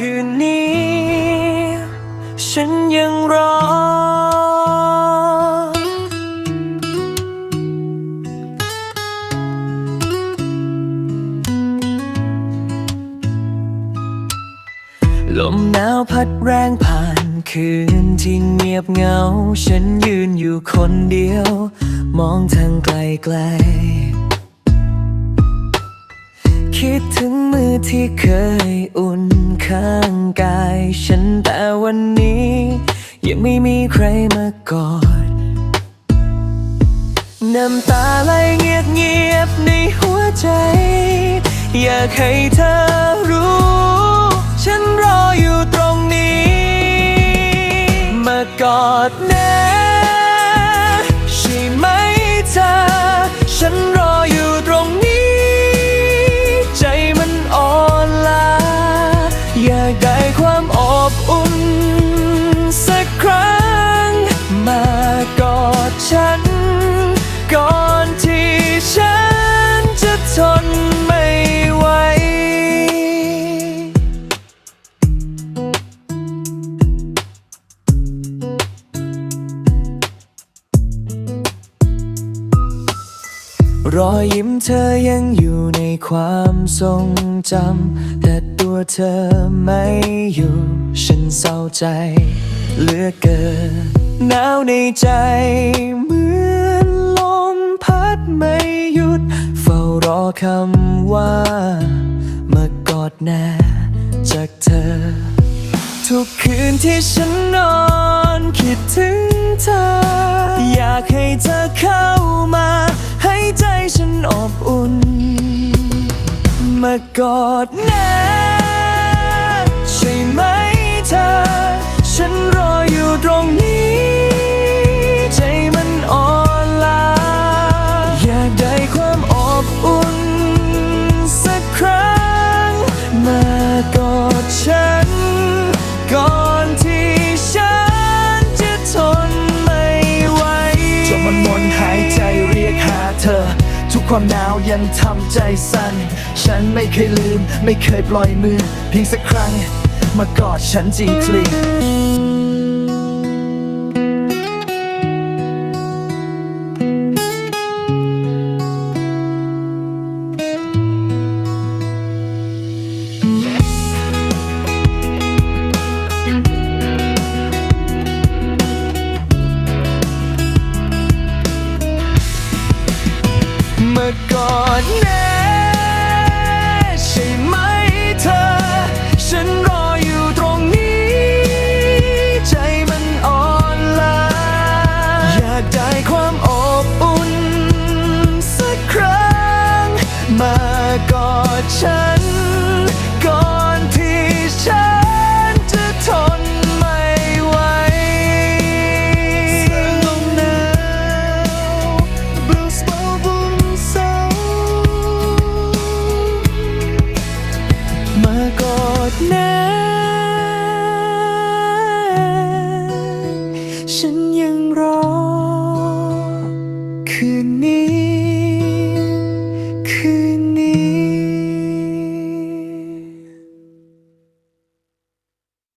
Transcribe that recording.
คืนนี้ ฉันยังรอ ลมหนาวพัดแรงผ่านคืนที่เงียบเหงา ฉันยืนอยู่คนเดียว มองทางไกลไกลๆ คิดถึงมือที่เคยอุ่นข้างกาย ฉันแต่วันนี้ ยังไม่มีใครมากอดน้ำตาไหลเงียบเงียบในหัวใจ อยากให้เธอรู้ ฉันรออยู่ตรงนี้ มากอดแน่ รอยยิ้มเธอยังอยู่ในความทรงจำ แต่ตัวเธอไม่อยู่ ฉันเศร้าใจเหลือเกินหนาวในใจเหมือนลมพัดไม่หยุด เฝ้ารอคำว่ามากอดแน่จากเธอ ทุกคืนที่ฉันนอนคิดถึงเธอ อยากให้เธอเข้ามา กอดน่ใช่ไหมเธอ ฉันรออยู่ตรงนี้ ใจมันอ่อนล้าอยากได้ความอบอุ่น สักครั้ง มากอดฉัน ก่อนที่ฉันจะทนไม่ไหวจนมันมนหายใจเรียกหาเธอ ความหนาวยังทำใจสั่น ฉันไม่เคยลืม ไม่เคยปล่อยมือ เพียงสักครั้ง มากอดฉันจริงท ดฉัน ก่อนที่ฉันจะทนไม่ไหวลมหนาว Blues เบาบุญเศร้ามา กอดแน่